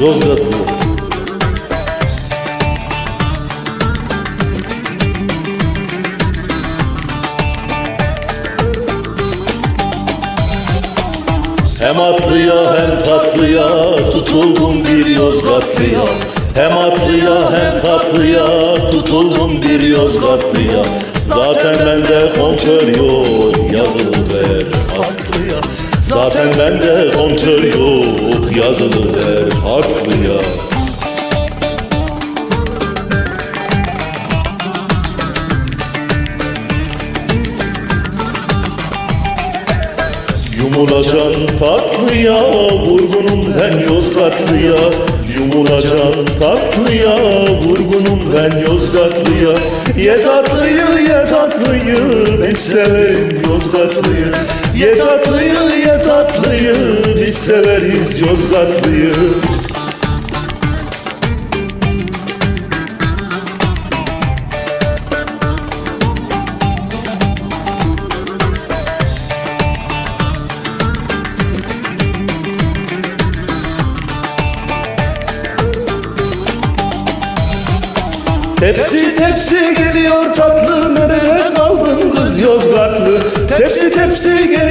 Yozgatlı. Hem atlıya hem tatlıya tutuldum bir Yozgatlıya. Hem atlıya hem tatlıya tutuldum bir Yozgatlıya. Zaten bende kontör yok yazılıver haklıya Zaten bende kontör yok yazılıver haklıya Yumulacan tatlıya vurgunum ben Yozgatlıya Yumulacan tatlıya vurgunum ben Yozgatlıya Ye tatlıyı ye tatlıyı biz severim Yozgatlıyı Ye tatlıyı tatlıyı biz severiz Yozgatlıyı. Tepsi tepsi geliyor tatlı nerede kaldın kız Yozgatlı? Tepsi tepsi geliyor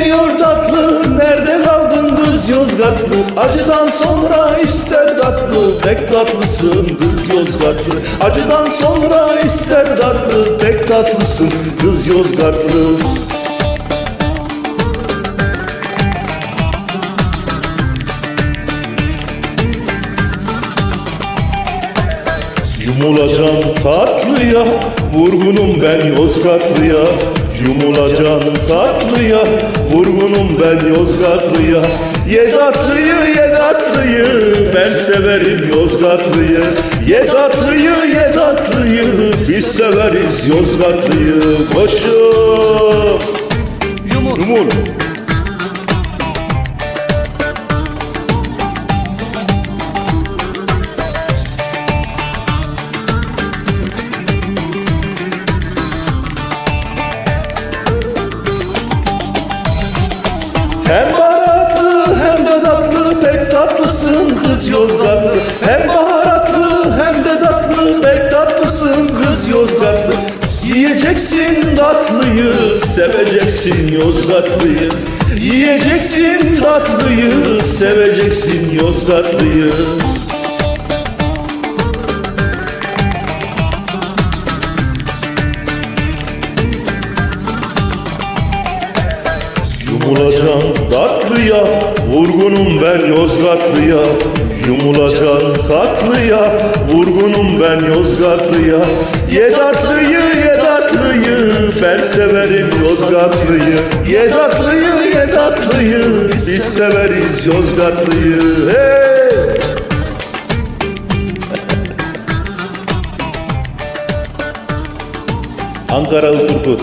kız Yozgatlı Acıdan sonra ister tatlı pek tatlısın kız Yozgatlı. Acıdan sonra ister tatlı pek tatlısın kız Yozgatlı. Yumulacan tatlıya Vurgunum ben Yozgatlıya Yumulacan tatlıya Vurgunum ben Yozgatlıya. Ye tatlıyı ye tatlıyı Ben severim Yozgatlıyı. Ye tatlıyı ye tatlıyı Biz severiz Yozgatlıyı. Koşum Yumur. Yumur tatlısın kız Yozgatlı. Hem baharatlı hem de tatlı. Pek tatlısın kız Yozgatlı. Yiyeceksin tatlıyı seveceksin Yozgatlıyı. Yiyeceksin tatlıyı seveceksin Yozgatlıyı Yumulacan tatlıya Vurgunum ben Yozgatlıya. Yumulacan tatlıya Vurgunum ben Yozgatlıya. Ye tatlıyı ye tatlıyı Ben severim Yozgatlıyı. Ye tatlıyı ye tatlıyı Biz severiz Yozgatlıyı. Hey! Ankaralı Turgut